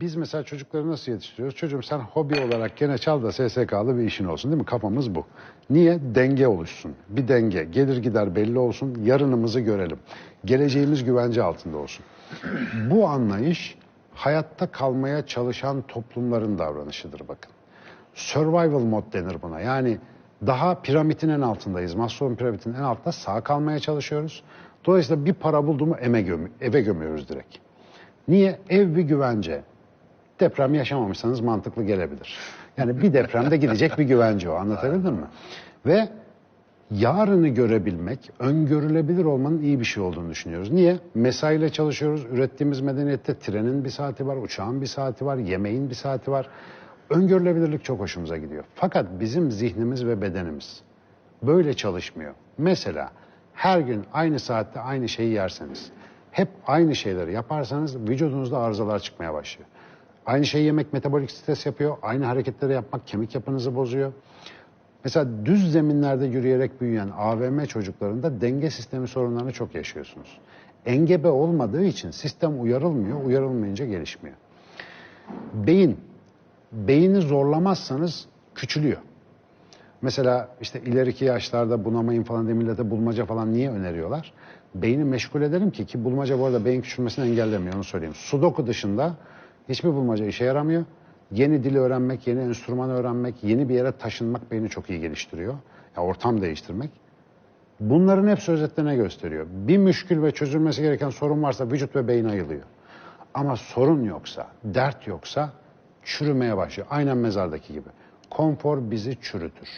Biz mesela çocukları nasıl yetiştiriyoruz? Çocuğum sen hobi olarak gene çal da SSK'lı bir işin olsun değil mi? Kafamız bu. Niye? Denge oluşsun. Bir denge. Gelir gider belli olsun. Yarınımızı görelim. Geleceğimiz güvence altında olsun. bu anlayış hayatta kalmaya çalışan toplumların davranışıdır bakın. Survival mod denir buna. Yani daha piramidin en altındayız. Maslow'un piramidinin en altında sağ kalmaya çalışıyoruz. Dolayısıyla bir para buldu mu eve, göm eve gömüyoruz direkt. Niye? Ev bir güvence. Deprem yaşamamışsanız mantıklı gelebilir. Yani bir depremde gidecek bir güvence o. Anlatabildim mi? Ve yarını görebilmek, öngörülebilir olmanın iyi bir şey olduğunu düşünüyoruz. Niye? Mesaiyle çalışıyoruz. Ürettiğimiz medeniyette trenin bir saati var, uçağın bir saati var, yemeğin bir saati var. Öngörülebilirlik çok hoşumuza gidiyor. Fakat bizim zihnimiz ve bedenimiz böyle çalışmıyor. Mesela her gün aynı saatte aynı şeyi yerseniz, hep aynı şeyleri yaparsanız vücudunuzda arızalar çıkmaya başlıyor. Aynı şeyi yemek metabolik stres yapıyor, aynı hareketleri yapmak kemik yapınızı bozuyor. Mesela düz zeminlerde yürüyerek büyüyen AVM çocuklarında denge sistemi sorunlarını çok yaşıyorsunuz. Engebe olmadığı için sistem uyarılmıyor, uyarılmayınca gelişmiyor. Beyin, beyni zorlamazsanız küçülüyor. Mesela işte ileriki yaşlarda bunamayın falan diye millete bulmaca falan niye öneriyorlar? Beyni meşgul ederim ki ki bulmaca bu arada beyin küçülmesini engellemiyor onu söyleyeyim. Sudoku dışında hiçbir bulmaca işe yaramıyor. Yeni dil öğrenmek, yeni enstrüman öğrenmek, yeni bir yere taşınmak beyni çok iyi geliştiriyor. Ya ortam değiştirmek. Bunların hepsi özetle ne gösteriyor? Bir müşkül ve çözülmesi gereken sorun varsa vücut ve beyin ayılıyor. Ama sorun yoksa, dert yoksa çürümeye başlıyor. Aynen mezardaki gibi. Konfor bizi çürütür.